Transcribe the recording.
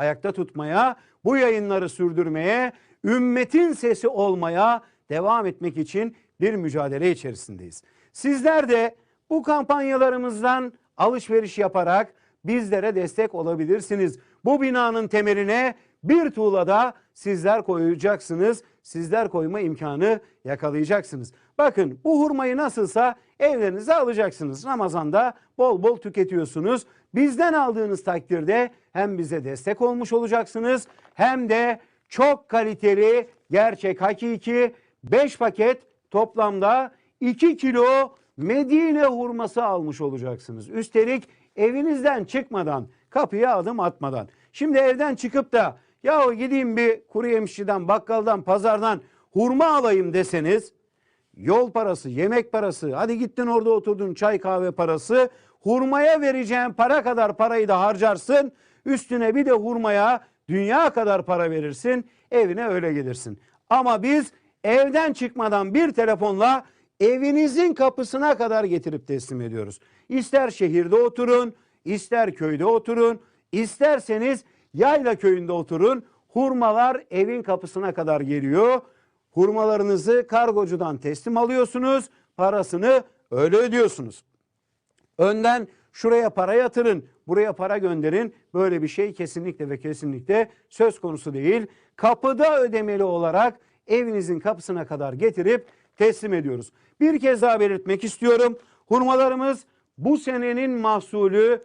ayakta tutmaya, bu yayınları sürdürmeye, ümmetin sesi olmaya devam etmek için bir mücadele içerisindeyiz. Sizler de bu kampanyalarımızdan alışveriş yaparak bizlere destek olabilirsiniz. Bu binanın temeline bir tuğlada sizler koyacaksınız. Sizler koyma imkanı yakalayacaksınız. Bakın bu hurmayı nasılsa evlerinize alacaksınız. Ramazan'da bol bol tüketiyorsunuz. Bizden aldığınız takdirde hem bize destek olmuş olacaksınız hem de çok kaliteli, gerçek, hakiki 5 paket toplamda 2 kilo Medine hurması almış olacaksınız. Üstelik evinizden çıkmadan, kapıya adım atmadan. Şimdi evden çıkıp da ya gideyim bir kuru yemişçiden, bakkaldan, pazardan hurma alayım deseniz yol parası, yemek parası, hadi gittin orada oturdun çay kahve parası, hurmaya vereceğin para kadar parayı da harcarsın. Üstüne bir de hurmaya dünya kadar para verirsin, evine öyle gelirsin. Ama biz evden çıkmadan bir telefonla evinizin kapısına kadar getirip teslim ediyoruz. İster şehirde oturun, ister köyde oturun, isterseniz yayla köyünde oturun. Hurmalar evin kapısına kadar geliyor. Hurmalarınızı kargocudan teslim alıyorsunuz. Parasını öyle ödüyorsunuz. Önden şuraya para yatırın, buraya para gönderin. Böyle bir şey kesinlikle ve kesinlikle söz konusu değil. Kapıda ödemeli olarak evinizin kapısına kadar getirip teslim ediyoruz. Bir kez daha belirtmek istiyorum. Hurmalarımız bu senenin mahsulü